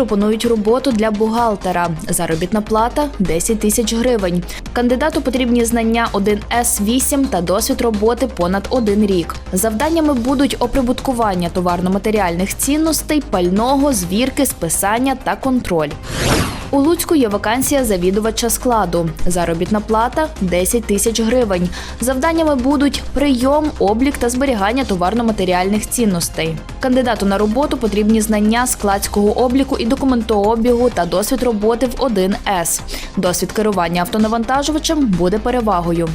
пропонують роботу для бухгалтера. Заробітна плата 10 тисяч гривень. Кандидату потрібні знання 1С8 та досвід роботи понад один рік. Завданнями будуть оприбуткування товарно-матеріальних цінностей, пального, звірки, списання та контроль. У Луцьку є вакансія завідувача складу. Заробітна плата 10 тисяч гривень. Завданнями будуть прийом, облік та зберігання товарно-матеріальних цінностей. Кандидату на роботу потрібні знання складського обліку і документообігу та досвід роботи в 1С. Досвід керування автонавантажувачем буде перевагою.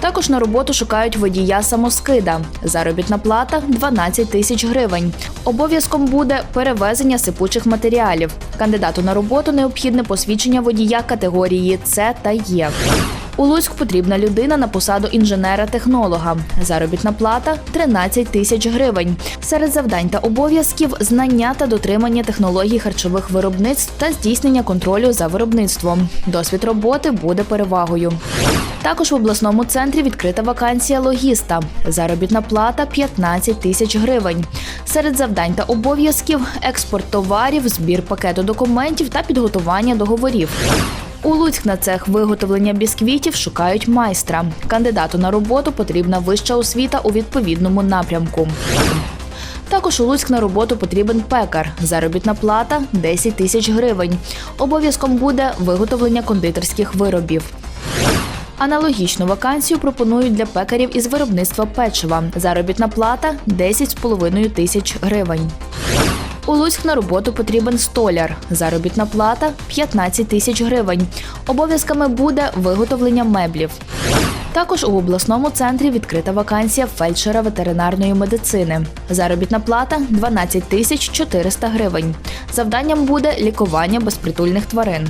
Також на роботу шукають водія самоскида. Заробітна плата 12 тисяч гривень. Обов'язком буде перевезення сипучих матеріалів. Кандидату на роботу необхідне посвідчення водія категорії С та Є. У Луцьк потрібна людина на посаду інженера-технолога. Заробітна плата 13 тисяч гривень. Серед завдань та обов'язків знання та дотримання технологій харчових виробництв та здійснення контролю за виробництвом. Досвід роботи буде перевагою. Також в обласному центрі відкрита вакансія логіста. Заробітна плата 15 тисяч гривень. Серед завдань та обов'язків експорт товарів, збір пакету документів та підготування договорів. У Луцьк на цех виготовлення бісквітів шукають майстра. Кандидату на роботу потрібна вища освіта у відповідному напрямку. Також у Луцьк на роботу потрібен пекар. Заробітна плата 10 тисяч гривень. Обов'язком буде виготовлення кондитерських виробів. Аналогічну вакансію пропонують для пекарів із виробництва печива. Заробітна плата 10,5 тисяч гривень. У Луцьк на роботу потрібен столяр. Заробітна плата 15 тисяч гривень. Обов'язками буде виготовлення меблів. Також у обласному центрі відкрита вакансія фельдшера ветеринарної медицини. Заробітна плата 12 тисяч 400 гривень. Завданням буде лікування безпритульних тварин.